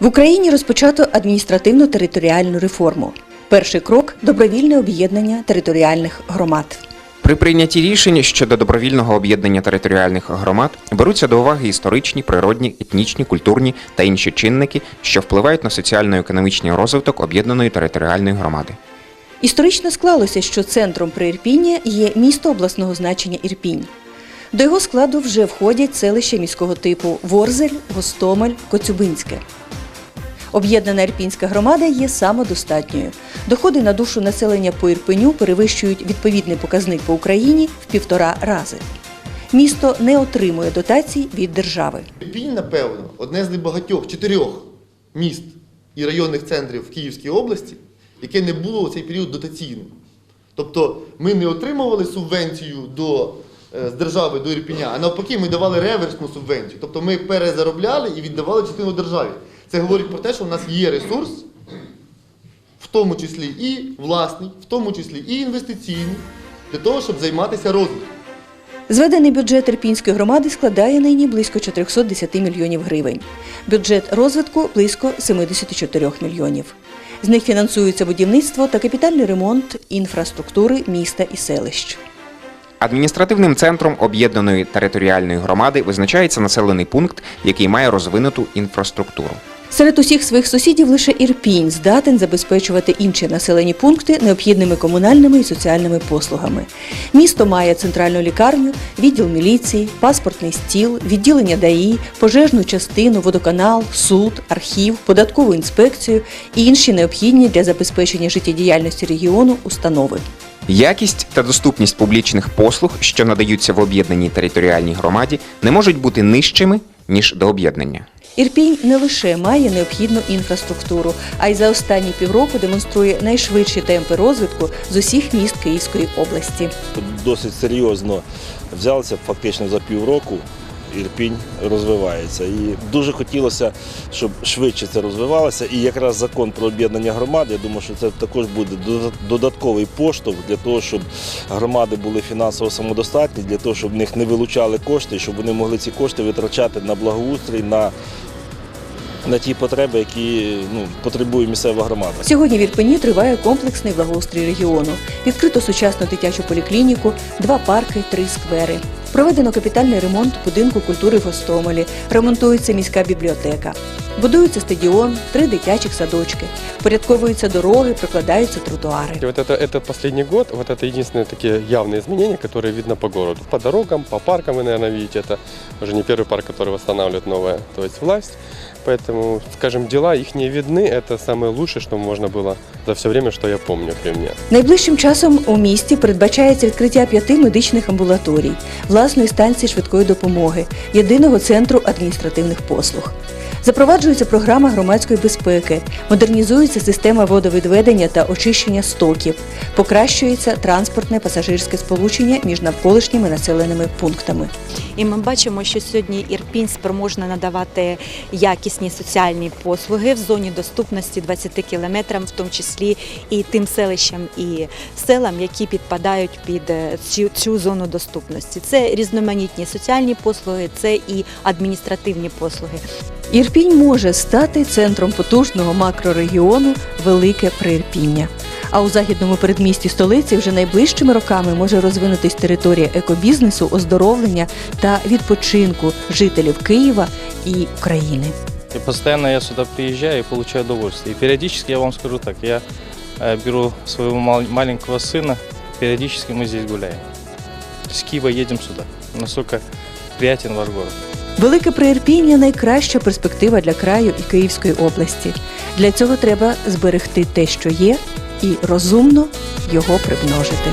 В Україні розпочато адміністративно-територіальну реформу. Перший крок добровільне об'єднання територіальних громад. При прийнятті рішень щодо добровільного об'єднання територіальних громад беруться до уваги історичні, природні, етнічні, культурні та інші чинники, що впливають на соціально-економічний розвиток об'єднаної територіальної громади. Історично склалося, що центром при Ірпіні є місто обласного значення Ірпінь. До його складу вже входять селища міського типу Ворзель, Гостомель, Коцюбинське. Об'єднана Ірпінська громада є самодостатньою. Доходи на душу населення по Ірпеню перевищують відповідний показник по Україні в півтора рази. Місто не отримує дотацій від держави. Ірпінь, напевно, одне з небагатьох чотирьох міст і районних центрів в Київській області, яке не було у цей період дотаційним. Тобто ми не отримували субвенцію до, е, з держави до Ірпіня, а навпаки, ми давали реверсну субвенцію. Тобто ми перезаробляли і віддавали частину державі. Це говорить про те, що в нас є ресурс, в тому числі і власний, в тому числі і інвестиційний, для того, щоб займатися розвитком. Зведений бюджет Ірпінської громади складає нині близько 410 мільйонів гривень. Бюджет розвитку близько 74 мільйонів. З них фінансується будівництво та капітальний ремонт інфраструктури міста і селищ. Адміністративним центром об'єднаної територіальної громади визначається населений пункт, який має розвинуту інфраструктуру. Серед усіх своїх сусідів лише Ірпінь здатен забезпечувати інші населені пункти необхідними комунальними і соціальними послугами. Місто має центральну лікарню, відділ міліції, паспортний стіл, відділення ДАІ, пожежну частину, водоканал, суд, архів, податкову інспекцію і інші необхідні для забезпечення життєдіяльності регіону установи. Якість та доступність публічних послуг, що надаються в об'єднаній територіальній громаді, не можуть бути нижчими ніж до об'єднання. Ірпінь не лише має необхідну інфраструктуру, а й за останні півроку демонструє найшвидші темпи розвитку з усіх міст Київської області. досить серйозно взялися фактично за півроку. Ірпінь розвивається. І дуже хотілося, щоб швидше це розвивалося. І якраз закон про об'єднання громад, я думаю, що це також буде додатковий поштовх для того, щоб громади були фінансово самодостатні, для того, щоб в них не вилучали кошти, щоб вони могли ці кошти витрачати на благоустрій, на, на ті потреби, які ну, потребує місцева громада. Сьогодні в Ірпені триває комплексний благоустрій регіону. Відкрито сучасну дитячу поліклініку, два парки, три сквери. Проведено капітальний ремонт будинку культури в Гостомелі, ремонтується міська бібліотека. Будується стадіон, три дитячих садочки, порядковуються дороги, прокладаються тротуари. И вот это, это последний год, вот это единственные такие явные изменения, которые видно по городу. По дорогам, по паркам вы, наверное, видите, это уже не первый парк, который восстанавливает новая, то есть власть. Поэтому, скажем, дела их не видны, это самое лучшее, что можно было за все время, что я помню при мне. Найближчим часом у місті передбачається відкриття п'яти медичних амбулаторій, власної станції швидкої допомоги, єдиного центру адміністративних послуг. Запроваджується програма громадської безпеки, модернізується система водовідведення та очищення стоків, покращується транспортне пасажирське сполучення між навколишніми населеними пунктами. І ми бачимо, що сьогодні Ірпінь спроможна надавати якісні соціальні послуги в зоні доступності 20 кілометрам, в тому числі і тим селищам і селам, які підпадають під е, цю, цю зону доступності. Це різноманітні соціальні послуги, це і адміністративні послуги. Ірпінь може стати центром потужного макрорегіону Велике Приірпіння. А у західному передмісті столиці вже найближчими роками може розвинутись територія екобізнесу, оздоровлення та відпочинку жителів Києва і України. И постоянно я сюда приезжаю и получаю удовольствие. И периодически, я вам скажу так, я э, беру своего мал- маленького сына, периодически мы здесь гуляем. С Киева едем сюда. Насколько приятен ваш город. Велике Приірпіння найкраща перспектива для краю і Київської області. Для цього треба зберегти те, що є, і розумно його примножити.